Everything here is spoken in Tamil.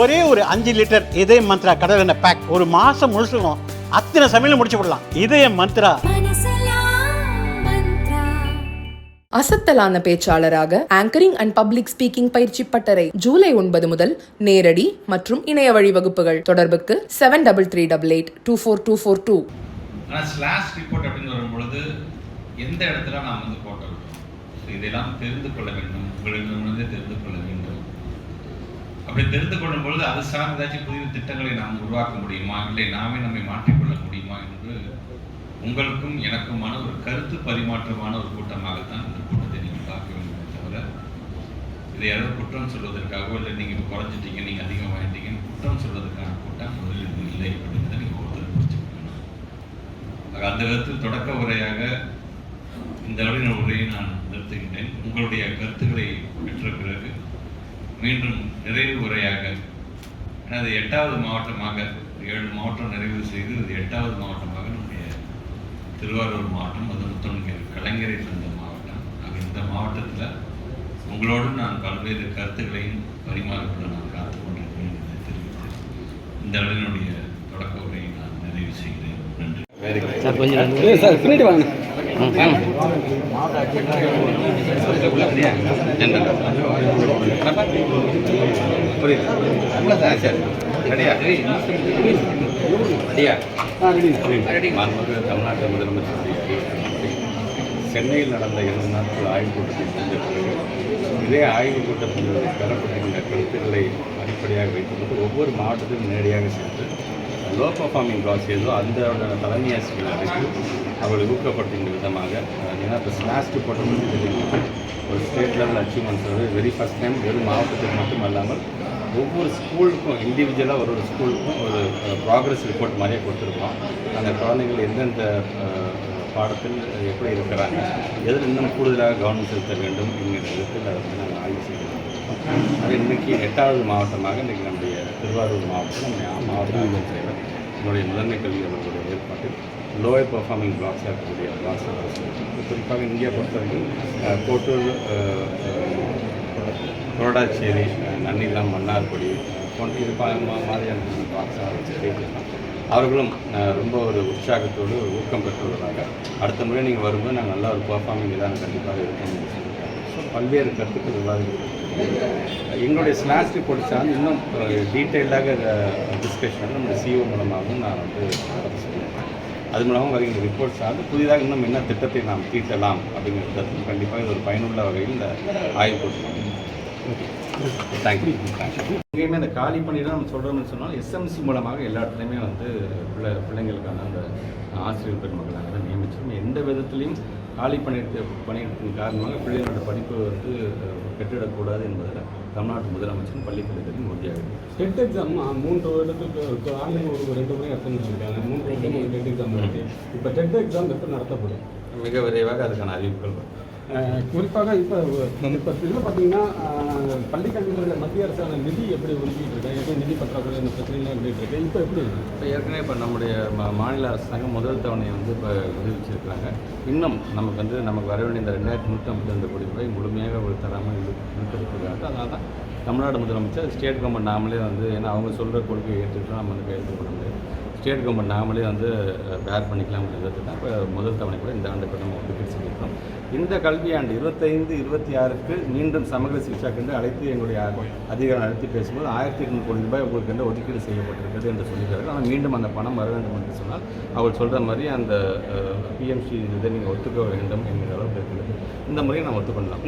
ஒரே ஒரு அஞ்சு லிட்டர் இதய மந்த்ரா கடல் எண்ணெய் பேக் ஒரு மாசம் முழுசுக்கும் அத்தனை சமையலும் முடிச்சு விடலாம். இதய மந்த்ரா. அசத்தலான பேச்சாளராக ஆங்கரிங் அண்ட் பப்ளிக் ஸ்பீக்கிங் பயிற்சி பட்டறை ஜூலை ஒன்பது முதல் நேரடி மற்றும் இணைய வழி வகுப்புகள். தொடர்புக்கு seven double three double eight two four two four two ஆனால் ஸ்லாஷ் ரிப்போர்ட் அப்படின்னு வரும்பொழுது எந்த இடத்துல நாம் வந்து போட்டோம்? ஸோ இதெல்லாம் தெரிந்து கொள்ள வேண்டும். உங்களிடமிருந்து தெரிந்து கொள்ள வேண்டும். அப்படி தெரிந்து கொள்ளும் பொழுது அது சார்ந்த ஏதாச்சும் புதிய திட்டங்களை நாம் உருவாக்க முடியுமா? இல்லை நாமே நம்மை மாற்றிக்கொள்ள முடியுமா என்று உங்களுக்கும் எனக்குமான ஒரு கருத்து பரிமாற்றமான ஒரு கூட்டமாகத்தான் இந்த கூட்டத்தை நீங்கள் பார்க்க வேண்டும் தவிர இதை யாரோ குற்றம் சொல்வதற்காகவோ இல்லை நீங்கள் இப்போ குறைஞ்சிட்டீங்க நீங்கள் அதிகம் வாங்கிட்டீங்கன்னு குற்றம் சொல்வதற்கான கூட்டம் முதலில் இல்லை அப்படின்றத நீங்கள் ஒருத்தர் புரிஞ்சுக்கணும் அந்த விதத்தில் தொடக்க உரையாக இந்த அளவின் உரையை நான் நிறுத்துகின்றேன். உங்களுடைய கருத்துக்களை பெற்ற பிறகு மீண்டும் நிறைவு உரையாக அது எட்டாவது மாவட்டமாக ஏழு மாவட்டம் நிறைவு செய்து இது எட்டாவது மாவட்டமாக நம்முடைய திருவாரூர் மாவட்டம் அது முத்தமிழ் கலைஞரை தந்த மாவட்டம். ஆக இந்த மாவட்டத்தில் உங்களோடு நான் பல்வேறு கருத்துக்களையும் பரிமாறிக்கொள்ள நான் காத்துக் கொண்டிருக்கிறேன் என்று தெரிவித்து இந்த அளவினுடைய தொடக்க உரையை நான் நிறைவு செய்கிறேன். நன்றி. தமிழ்நாட்டு முதலமைச்சர் சென்னையில் நடந்த இரண்டு நாட்கள் ஆய்வுக் கூட்டத்தில் சென்ற பிறகு இதே ஆய்வுக் கூட்டத்தில் பெறப்பட்டிருந்த கருத்துக்களை அடிப்படையாக வைத்துக்கொண்டு ஒவ்வொரு மாவட்டத்திலும் நேரடியாக சென்று லோ பர்ஃபார்மிங் கிளாஸ் ஏதோ அந்த தலைமை ஆசிரியர் அழைத்து அவர்கள் ஊக்கப்படுத்துகின்ற விதமாக ஏன்னா இப்போ ஸ்லாஸ்ட்டு போட்டோம்னு தெரியும் ஒரு ஸ்டேட் லெவல் அச்சீவ்மெண்ட்ஸ் வந்து வெரி ஃபஸ்ட் டைம் வெறும் மாவட்டத்துக்கு மட்டும் அல்லாமல் ஒவ்வொரு ஸ்கூலுக்கும் இண்டிவிஜுவலாக ஒரு ஒரு ஸ்கூலுக்கும் ஒரு ப்ராக்ரஸ் ரிப்போர்ட் மாதிரியே கொடுத்துருக்கோம். அந்த குழந்தைகள் எந்தெந்த பாடத்தில் எப்படி இருக்கிறாங்க எதில் இன்னும் கூடுதலாக கவனம் செலுத்த வேண்டும் என்கிற விதத்தில் அதை வந்து நாங்கள் ஆய்வு செய்கிறோம் அது இன்றைக்கி எட்டாவது மாவட்டமாக இன்றைக்கி நம்முடைய திருவாரூர் மாவட்டம் நம்முடைய மாவட்ட ஆட்சியர் தலைவர் என்னுடைய முதன்மை கல்வி அவர்களுடைய ஏற்பாட்டில் லோயர் பர்ஃபார்மிங் பிளாக்ஸ் இருக்கக்கூடிய பிளாக்ஸ் குறிப்பாக இந்தியா பொறுத்தவரைக்கும் கோட்டூர் கொரடாச்சேரி நன்னிலம் மன்னார்குடி போன்ற இது மா- மாதிரியான பிளாக்ஸாக வச்சு அவர்களும் ரொம்ப ஒரு உற்சாகத்தோடு ஒரு ஊக்கம் பெற்றுள்ளதாக அடுத்த முறை நீங்கள் வரும்போது நாங்கள் நல்ல ஒரு பெர்ஃபார்மிங் தான் கண்டிப்பாக இருக்கும் ஸோ பல்வேறு கருத்துக்கள் விவாதிக்கிறது எங்களுடைய ஸ்லாஷ் ரிப்போர்ட் சார்ந்து இன்னும் டீட்டெயிலாக டிஸ்கஷன் நம்ம சிஓ மூலமாகவும் நான் வந்து அது மூலமாக வருகின்ற ரிப்போர்ட் சார்ந்து புதிதாக இன்னும் என்ன திட்டத்தை நாம் தீட்டலாம் அப்படிங்கிறது கண்டிப்பாக இது ஒரு பயனுள்ள வகையில் இந்த ஆய்வு போட்டு தேங்க்யூ தேங்க்யூ எங்கேயுமே அந்த காலி பணியில் நம்ம சொல்கிறோம்னு சொன்னால் எஸ்எம்சி மூலமாக எல்லா இடத்துலையுமே வந்து பிள்ளை பிள்ளைங்களுக்கான அந்த ஆசிரியர் பெருமக்களை வந்து நியமிச்சிடும் எந்த விதத்துலையும் காலி பணியிடத்தை பணியிடத்தின் காரணமாக பிள்ளைகளோட படிப்பு வந்து அஹ், கெட்டுவிடக்கூடாது என்பதில் தமிழ்நாட்டு முதலமைச்சரும் பள்ளிக்கல்வித்துறை உறுதியாக. டெட் எக்ஸாம் மூன்று வருடத்துக்கு ஆண்டுக்கு ஒரு ரெண்டு முறை அட்டன் பண்ணியிருக்காங்க. மூன்று வருடம் டெட் எக்ஸாம் இருக்கு. இப்போ டெட் எக்ஸாம் எப்போ நடத்தப்படும்? மிக விரைவாக அதுக்கான அறிவிப்புகள் வரும். குறிப்பாக இப்போ இப்போ இதில் பார்த்தீங்கன்னா பள்ளி கல்விகளில் மத்திய அரசான நிதி எப்படி ஒதுக்கிட்டு இருக்கு? எப்படி நிதி பற்றாக்குறை இந்த பிரச்சனைலாம் எப்படி இருக்கு? இப்போ எப்படி இப்போ ஏற்கனவே இப்போ நம்முடைய மா- மாநில அரசாங்கம் முதல் தவணையை வந்து இப்போ விடுவிச்சிருக்கிறாங்க. இன்னும் நமக்கு வந்து நமக்கு வர வேண்டிய இந்த ரெண்டாயிரத்தி நூற்றி ஐம்பத்தி ரெண்டு கோடி ரூபாய் முழுமையாக ஒரு தராமல் இருக்கிறதுக்காக அதனால தான் தமிழ்நாடு முதலமைச்சர் ஸ்டேட் கவர்மெண்ட் நாமளே வந்து ஏன்னா அவங்க சொல்கிற கொள்கையை ஏற்றுட்டு நம்ம வந்து கையெழுத்து போட முடியாது ஸ்டேட் கவர்மெண்ட் நாமளே வந்து பேர் பண்ணிக்கலாம் அப்படின்றது தான் இப்போ முதல் தவணை கூட இந்த ஆண்டு இப்போ நம்ம ஒதுக்கீடு செஞ்சுருக்கோம் இந்த கல்வியாண்டு இருபத்தைந்து இருபத்தி ஆறுக்கு மீண்டும் சமூக சிகிச்சா கண்டு அழைத்து எங்களுடைய அதிகாரம் அழைத்து பேசும்போது ஆயிரத்தி எட்நூறு கோடி ரூபாய் உங்களுக்கு வந்து ஒதுக்கீடு செய்யப்பட்டிருக்கிறது என்று சொல்லியிருக்காரு ஆனால் மீண்டும் அந்த பணம் வர வேண்டும் என்று சொன்னால் அவர் சொல்கிற மாதிரி அந்த பிஎம்சி இதை நீங்கள் ஒத்துக்க வேண்டும் என்கிற அளவுக்கு இருக்கிறது இந்த முறையை நாம் ஒத்துக்கொள்ளலாம்.